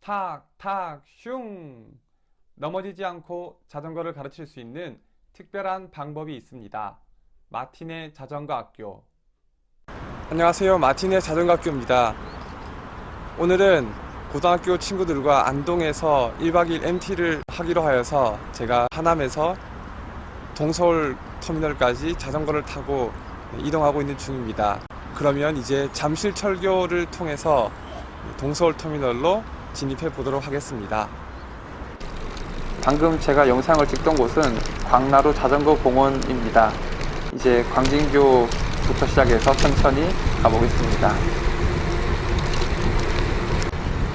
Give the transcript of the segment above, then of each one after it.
탁, 탁, 슝! 넘어지지 않고 자전거를 가르칠 수 있는 특별한 방법이 있습니다. 마틴의 자전거 학교. 안녕하세요. 마틴의 자전거 학교입니다. 오늘은 고등학교 친구들과 안동에서 1박 2일 MT를 하기로 하여서 제가 하남에서 동서울 터미널까지 자전거를 타고 이동하고 있는 중입니다. 그러면 이제 잠실철교를 통해서 동서울 터미널로 진입해 보도록 하겠습니다. 방금 제가 영상을 찍던 곳은 광나루 자전거 공원입니다. 이제 광진교부터 시작해서 천천히 가보겠습니다.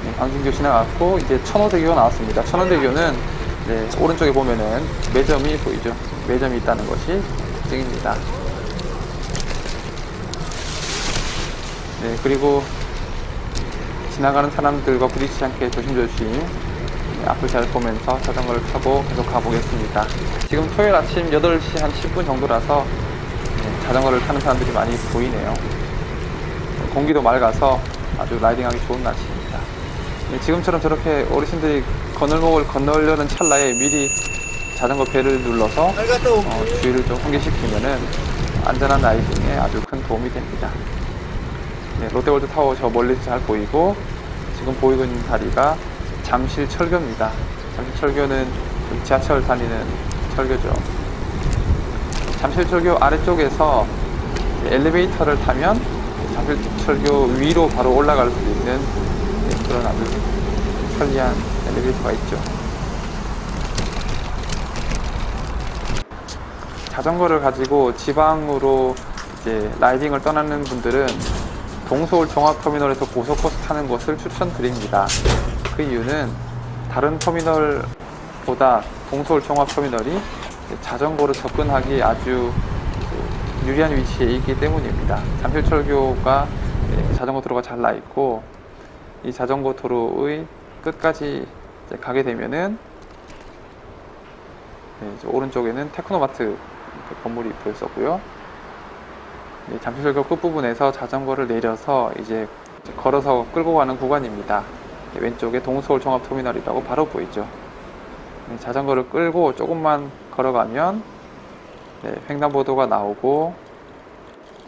네, 광진교 지나갔고 이제 천호대교가 나왔습니다. 천호대교는 네, 오른쪽에 보면은 매점이 보이죠. 매점이 있다는 것이 특징입니다. 네, 그리고 지나가는 사람들과 부딪히지 않게 조심조심 네, 앞을 잘 보면서 자전거를 타고 계속 가보겠습니다. 지금 토요일 아침 8시 한 10분 정도라서 네, 자전거를 타는 사람들이 많이 보이네요. 공기도 맑아서 아주 라이딩하기 좋은 날씨입니다. 네, 지금처럼 저렇게 어르신들이 건널목을 건너려는 찰나에 미리 자전거 배를 눌러서 어, 주의를 좀 환기시키면은 안전한 라이딩에 아주 큰 도움이 됩니다. 네, 롯데월드 타워 저 멀리서 잘 보이고 지금 보이고 있는 다리가 잠실 철교입니다. 잠실 철교는 지하철 다니는 철교죠. 잠실 철교 아래쪽에서 엘리베이터를 타면 잠실 철교 위로 바로 올라갈 수 있는 네, 그런 아주 편리한 엘리베이터가 있죠. 자전거를 가지고 지방으로 이제 라이딩을 떠나는 분들은 동서울 종합터미널에서 고속버스 타는 것을 추천드립니다. 그 이유는 다른 터미널보다 동서울 종합터미널이 자전거로 접근하기 아주 그 유리한 위치에 있기 때문입니다. 잠실철교가 자전거 도로가 잘 나 있고 이 자전거 도로의 끝까지 가게 되면은 네, 오른쪽에는 테크노마트 그 건물이 보였었고요. 네, 잠실철교 끝부분에서 자전거를 내려서 이제 걸어서 끌고 가는 구간입니다. 네, 왼쪽에 동서울 종합터미널이라고 바로 보이죠. 네, 자전거를 끌고 조금만 걸어가면 네, 횡단보도가 나오고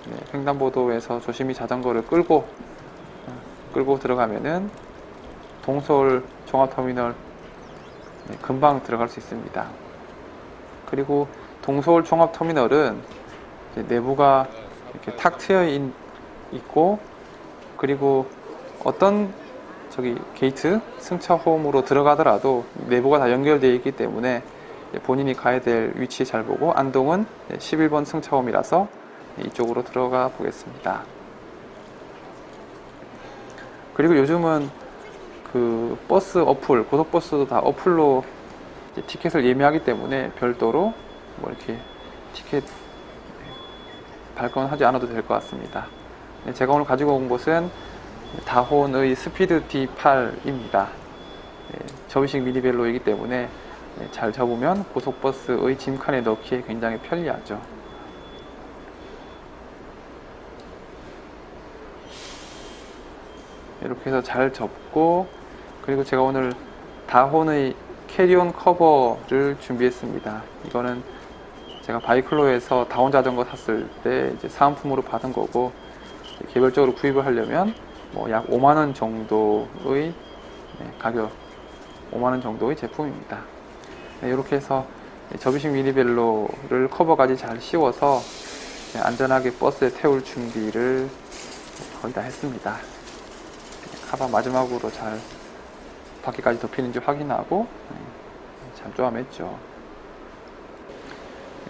네, 횡단보도에서 조심히 자전거를 끌고 어, 끌고 들어가면은 동서울 종합터미널 네, 금방 들어갈 수 있습니다. 그리고 동서울 종합터미널은 내부가 이렇게 탁 트여 있- 있고 그리고 어떤 저기 게이트 승차 홈으로 들어가더라도 내부가 다 연결되어 있기 때문에 본인이 가야 될 위치 잘 보고 안동은 11번 승차 홈이라서 이쪽으로 들어가 보겠습니다. 그리고 요즘은 그 버스 어플 고속버스도 다 어플로 티켓을 예매하기 때문에 별도로 뭐 이렇게 티켓 발권하지 않아도 될 것 같습니다. 네, 제가 오늘 가지고 온 곳은 다혼의 스피드 D8입니다. 접이식 미니벨로이기 때문에 네, 잘 접으면 고속버스의 짐칸에 넣기에 굉장히 편리하죠. 이렇게 해서 잘 접고 그리고 제가 오늘 다혼의 캐리온 커버를 준비했습니다. 이거는 제가 바이클로에서 다운 자전거 샀을 때 이제 사은품으로 받은 거고 개별적으로 구입을 하려면 뭐 약 5만 원 정도의 네, 가격 5만 원 정도의 제품입니다. 네, 이렇게 해서 접이식 미니벨로를 커버까지 잘 씌워서 네, 안전하게 버스에 태울 준비를 거의 다 했습니다. 네, 카바 마지막으로 잘 바퀴까지 덮이는지 확인하고 네, 잘 조함했죠.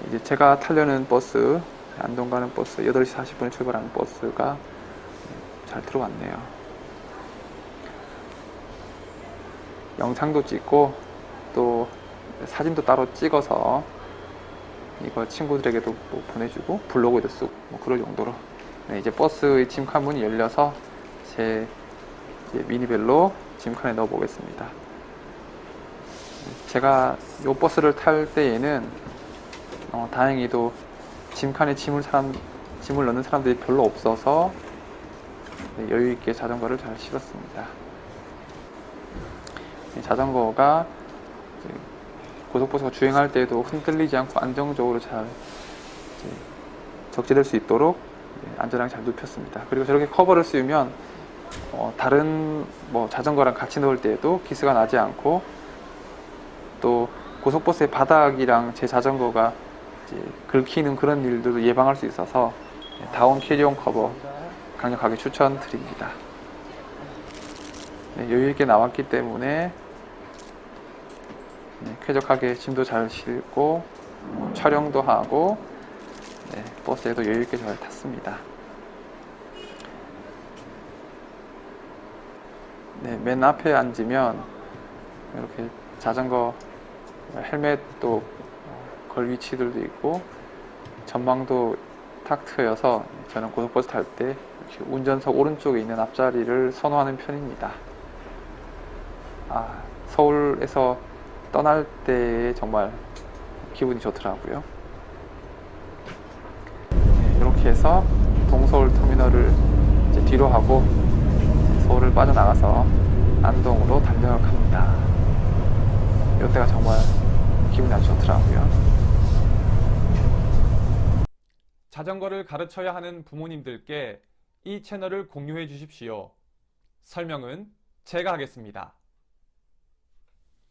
이제 제가 타려는 버스, 안동 가는 버스, 8시 40분에 출발하는 버스가 잘 들어왔네요. 영상도 찍고 또 사진도 따로 찍어서 이거 친구들에게도 뭐 보내주고 블로그에도 쓰고 뭐 그럴 용도로 네, 이제 버스의 짐칸 문이 열려서 제 미니벨로 짐칸에 넣어 보겠습니다. 제가 이 버스를 탈 때에는 어, 다행히도 짐칸에 짐을 사람 짐을 넣는 사람들이 별로 없어서 네, 여유 있게 자전거를 잘 실었습니다. 이 자전거가 고속버스가 주행할 때에도 흔들리지 않고 안정적으로 잘 적재될 수 있도록 예, 안전하게 잘 눕혔습니다. 그리고 저렇게 커버를 씌우면 어, 다른 뭐 자전거랑 같이 놓을 때에도 기스가 나지 않고 또 고속버스의 바닥이랑 제 자전거가 긁히는 그런 일들도 예방할 수 있어서 예, 다운 캐리온 커버 강력하게 추천드립니다. 네, 여유 있게 나왔기 때문에 네, 쾌적하게 짐도 잘 싣고 어, 촬영도 하고 네, 버스에도 여유 있게 잘 탔습니다. 네, 맨 앞에 앉으면 이렇게 자전거 헬멧도 어, 걸 위치들도 있고 전망도 탁 트여서 저는 고속버스 탈 때 운전석 오른쪽에 있는 앞자리를 선호하는 편입니다. 아, 서울에서 떠날 때 정말 기분이 좋더라고요. 네, 이렇게 해서 동서울 터미널을 이제 뒤로 하고 서울을 빠져나가서 안동으로 달려갈 합니다. 이때가 정말 기분이 아주 좋더라고요. 자전거를 가르쳐야 하는 부모님들께 이 채널을 공유해 주십시오. 설명은 제가 하겠습니다.